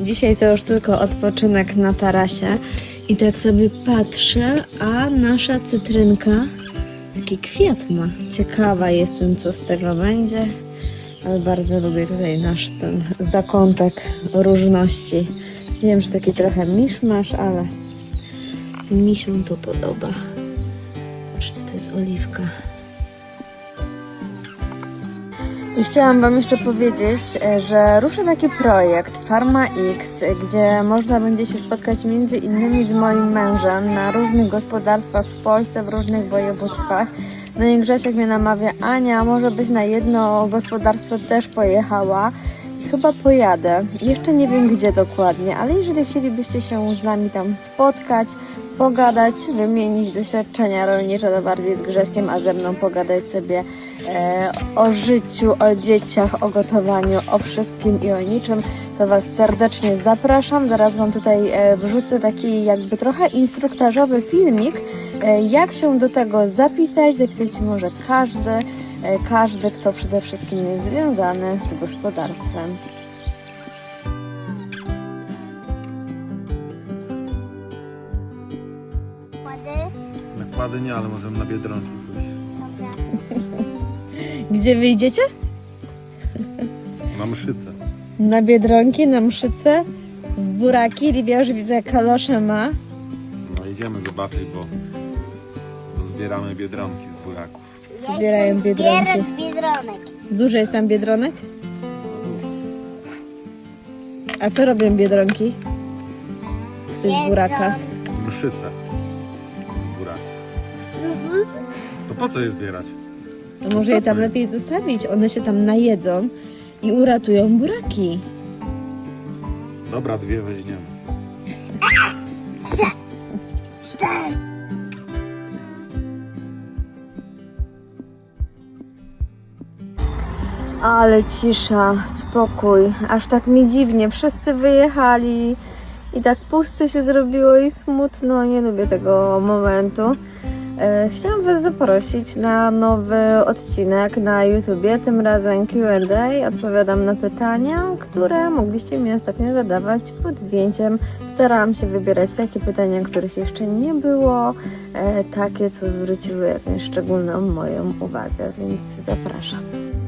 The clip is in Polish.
Dzisiaj to już tylko odpoczynek na tarasie. I tak sobie patrzę, a nasza cytrynka taki kwiat ma. Ciekawa jestem, co z tego będzie. Ale bardzo lubię tutaj nasz ten zakątek różności. Wiem, że taki trochę miszmasz, ale mi się to podoba. Patrzcie, to jest oliwka. I chciałam Wam jeszcze powiedzieć, e, że rusza taki projekt Farma X, gdzie można będzie się spotkać między innymi z moim mężem na różnych gospodarstwach w Polsce, w różnych województwach. No i Grzesiek mnie namawia, Ania, może byś na jedno gospodarstwo też pojechała. I chyba pojadę. Jeszcze nie wiem gdzie dokładnie, ale jeżeli chcielibyście się z nami tam spotkać, pogadać, wymienić doświadczenia rolnicze, to bardziej z Grześkiem, a ze mną pogadać sobie o życiu, o dzieciach, o gotowaniu, o wszystkim i o niczym, to Was serdecznie zapraszam. Zaraz Wam tutaj e, wrzucę taki jakby trochę instruktażowy filmik, e, jak się do tego zapisać. Zapisać może każdy, e, każdy, kto przede wszystkim jest związany z gospodarstwem. Kłady? Nakłady nie, ale możemy na Biedronki. Gdzie wyjdziecie? Na mszycę. Na Biedronki, na Mszyce, w Buraki. Livia już widzę kalosze ma. No idziemy zobaczyć, bo, bo zbieramy Biedronki z buraków. Zbierają biedronki. Zbierać biedronek. Dużo jest tam Biedronek? Dużo. A co robią Biedronki? W tych Jedzą. burakach. Mszyce z buraków. Mhm. To po co je zbierać? To może je tam lepiej zostawić. One się tam najedzą i uratują buraki. Dobra, dwie weźmiemy. Trzy. Cztery. Ale cisza, spokój. Aż tak mi dziwnie. Wszyscy wyjechali i tak puste się zrobiło i smutno. Nie lubię tego momentu. E, Chciałam Was zaprosić na nowy odcinek na YouTubie, tym razem Q&A. Odpowiadam na pytania, które mogliście mi ostatnio zadawać pod zdjęciem. Starałam się wybierać takie pytania, których jeszcze nie było, e, takie, co zwróciły jakąś szczególną moją uwagę, więc zapraszam.